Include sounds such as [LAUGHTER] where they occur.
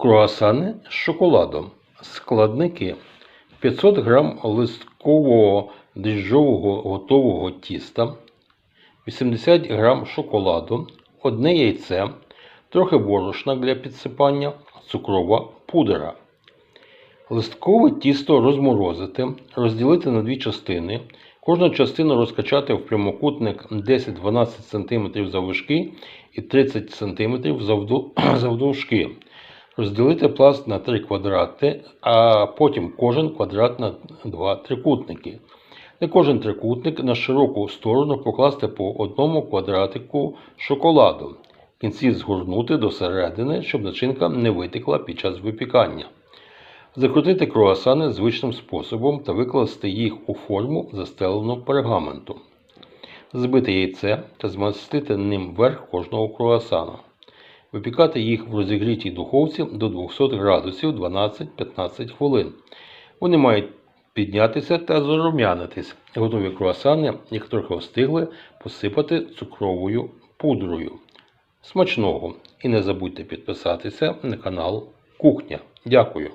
Круасани з шоколадом. Складники 500 г листкового дріжджового готового тіста, 80 г шоколаду, одне яйце, трохи борошна для підсипання, цукрова пудра. Листкове тісто розморозити, розділити на дві частини. Кожну частину розкачати в прямокутник 10-12 см заввишки і 30 см [CLEARS THROAT] завдовжки. Розділити пласт на три квадрати, а потім кожен квадрат на два трикутники. На кожен трикутник на широку сторону покласти по одному квадратику шоколаду. Кінці згорнути до середини, щоб начинка не витекла під час випікання. Закрутити круасани звичним способом та викласти їх у форму, застелену пергаментом. Збити яйце та змастити ним верх кожного круасана. Випікати їх в розігрітій духовці до 200 градусів 12-15 хвилин. Вони мають піднятися та зарум'янитись. Готові круасани, як трохи остигли, посипати цукровою пудрою. Смачного! І не забудьте підписатися на канал Кухня. Дякую!